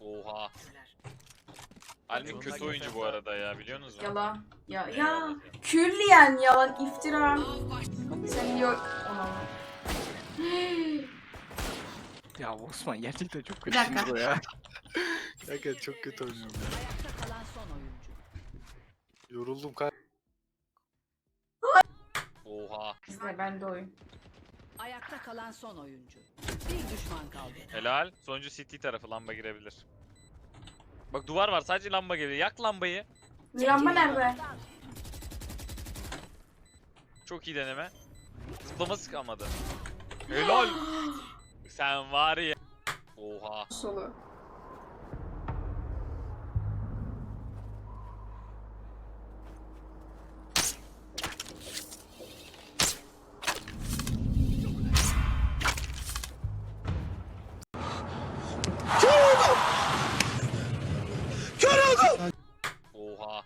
Oha. Almik kötü oyuncu bu arada ya biliyorsunuz mu? Yalan. Ya ya külliyen yalan iftira. Sen diyor ona. Ya Osman gerçekten çok Bir kötü dakika. bu ya. Gerçekten çok kötü oynuyorum ya. Ayakta kalan son oyuncu. Yoruldum kay. Oha. Bizde bende oyun. Ayakta kalan son oyuncu. Bir düşman kaldı. Helal. Sonuncu CT tarafı lamba girebilir. Bak duvar var sadece lamba geliyor. Yak lambayı. Lamba nerede? Çok iyi deneme. Zıplama sıkamadı. Helal. Sen var ya. Oha. Solu. Oha.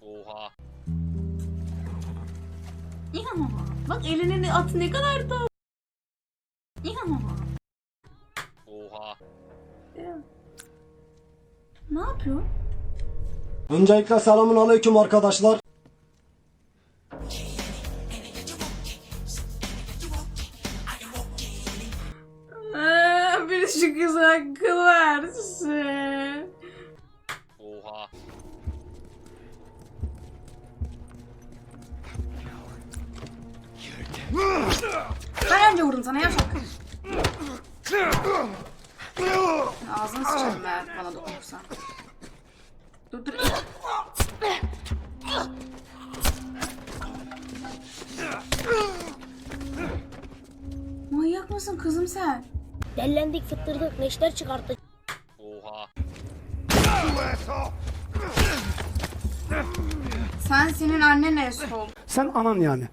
Oha. İnanamam. Bak elinin atı ne kadar da. İnanamam. Oha. Ya. Ne yapıyor? Öncelikle selamun aleyküm arkadaşlar. Aa, bir şu kıza akıl versin. Oha. Ben önce vurdum sana yavşak. Ağzını sıçarım eğer bana dokunursan. Dur dur. Manyak mısın kızım sen? Dellendik fıttırdık neşter çıkarttık. Oha. Sen senin annen Esol. Sen anan yani.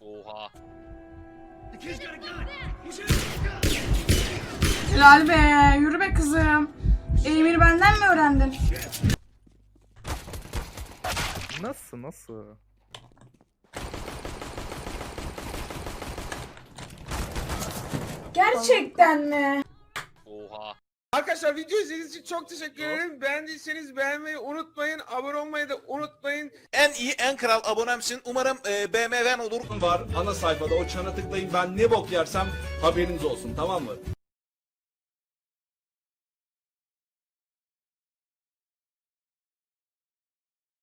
Oha. Helal be, yürü be kızım. Emir benden mi öğrendin? Nasıl nasıl? Gerçekten mi? Oha. Arkadaşlar video izlediğiniz için çok teşekkür ederim. Beğendiyseniz beğenmeyi unutmayın. Abone olmayı da unutmayın. En iyi en kral abonemsin. Umarım e, BMW'n olur. Var ana sayfada o çana tıklayın. Ben ne bok yersem haberiniz olsun tamam mı?